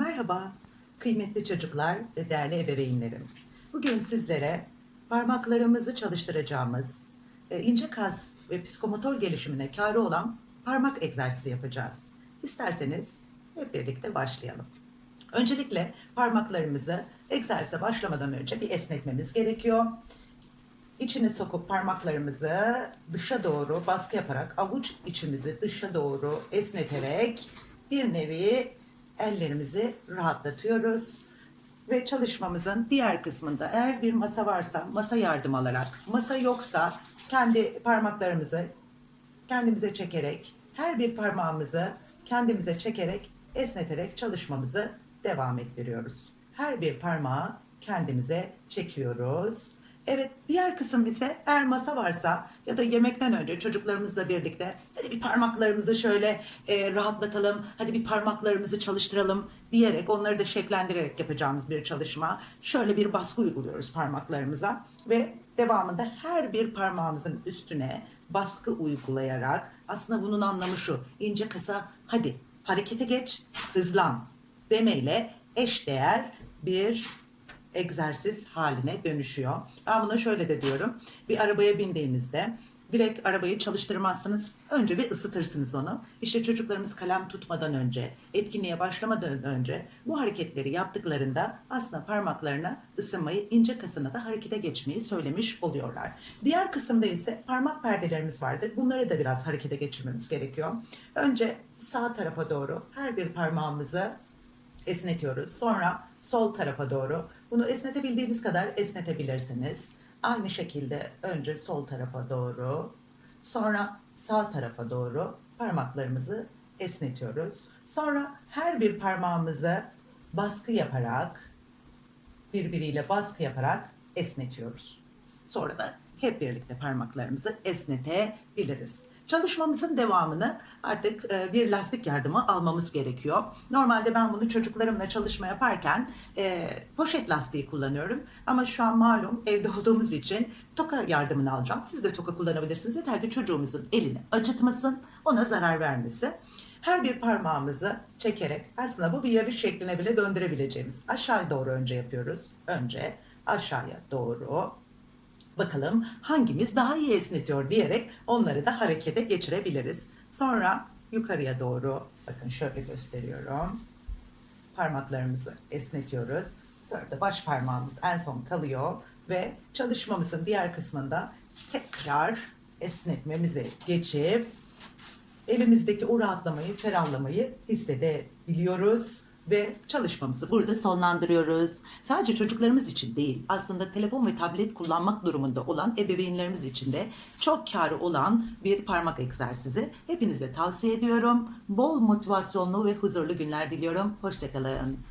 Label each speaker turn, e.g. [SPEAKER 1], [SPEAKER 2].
[SPEAKER 1] Merhaba kıymetli çocuklar ve değerli ebeveynlerim. Bugün sizlere parmaklarımızı çalıştıracağımız e, ince kas ve psikomotor gelişimine kârı olan parmak egzersizi yapacağız. İsterseniz hep birlikte başlayalım. Öncelikle parmaklarımızı egzersize başlamadan önce bir esnetmemiz gerekiyor. İçine sokup parmaklarımızı dışa doğru baskı yaparak avuç içimizi dışa doğru esneterek bir nevi ellerimizi rahatlatıyoruz. Ve çalışmamızın diğer kısmında eğer bir masa varsa masa yardım alarak, masa yoksa kendi parmaklarımızı kendimize çekerek, her bir parmağımızı kendimize çekerek, esneterek çalışmamızı devam ettiriyoruz. Her bir parmağı kendimize çekiyoruz. Evet, diğer kısım ise eğer masa varsa ya da yemekten önce çocuklarımızla birlikte hadi bir parmaklarımızı şöyle e, rahatlatalım, hadi bir parmaklarımızı çalıştıralım diyerek onları da şeklendirerek yapacağımız bir çalışma. Şöyle bir baskı uyguluyoruz parmaklarımıza ve devamında her bir parmağımızın üstüne baskı uygulayarak aslında bunun anlamı şu ince kasa hadi harekete geç hızlan demeyle eşdeğer bir egzersiz haline dönüşüyor. Ben buna şöyle de diyorum. Bir arabaya bindiğinizde direkt arabayı çalıştırmazsınız. Önce bir ısıtırsınız onu. İşte çocuklarımız kalem tutmadan önce, etkinliğe başlamadan önce bu hareketleri yaptıklarında aslında parmaklarına ısınmayı, ince kasına da harekete geçmeyi söylemiş oluyorlar. Diğer kısımda ise parmak perdelerimiz vardır. Bunları da biraz harekete geçirmemiz gerekiyor. Önce sağ tarafa doğru her bir parmağımızı esnetiyoruz. Sonra sol tarafa doğru. Bunu esnetebildiğiniz kadar esnetebilirsiniz. Aynı şekilde önce sol tarafa doğru, sonra sağ tarafa doğru parmaklarımızı esnetiyoruz. Sonra her bir parmağımızı baskı yaparak, birbiriyle baskı yaparak esnetiyoruz. Sonra da hep birlikte parmaklarımızı esnetebiliriz. Çalışmamızın devamını artık e, bir lastik yardımı almamız gerekiyor. Normalde ben bunu çocuklarımla çalışma yaparken e, poşet lastiği kullanıyorum. Ama şu an malum evde olduğumuz için toka yardımını alacağım. Siz de toka kullanabilirsiniz. Yeter ki çocuğumuzun elini acıtmasın, ona zarar vermesin. Her bir parmağımızı çekerek aslında bu bir yarış şekline bile döndürebileceğimiz. Aşağı doğru önce yapıyoruz. Önce aşağıya doğru Bakalım hangimiz daha iyi esnetiyor diyerek onları da harekete geçirebiliriz. Sonra yukarıya doğru bakın şöyle gösteriyorum. Parmaklarımızı esnetiyoruz. Sonra da baş parmağımız en son kalıyor ve çalışmamızın diğer kısmında tekrar esnetmemize geçip elimizdeki o rahatlamayı, ferahlamayı hissedebiliyoruz ve çalışmamızı burada sonlandırıyoruz. Sadece çocuklarımız için değil, aslında telefon ve tablet kullanmak durumunda olan ebeveynlerimiz için de çok karı olan bir parmak egzersizi. Hepinize tavsiye ediyorum. Bol motivasyonlu ve huzurlu günler diliyorum. Hoşçakalın.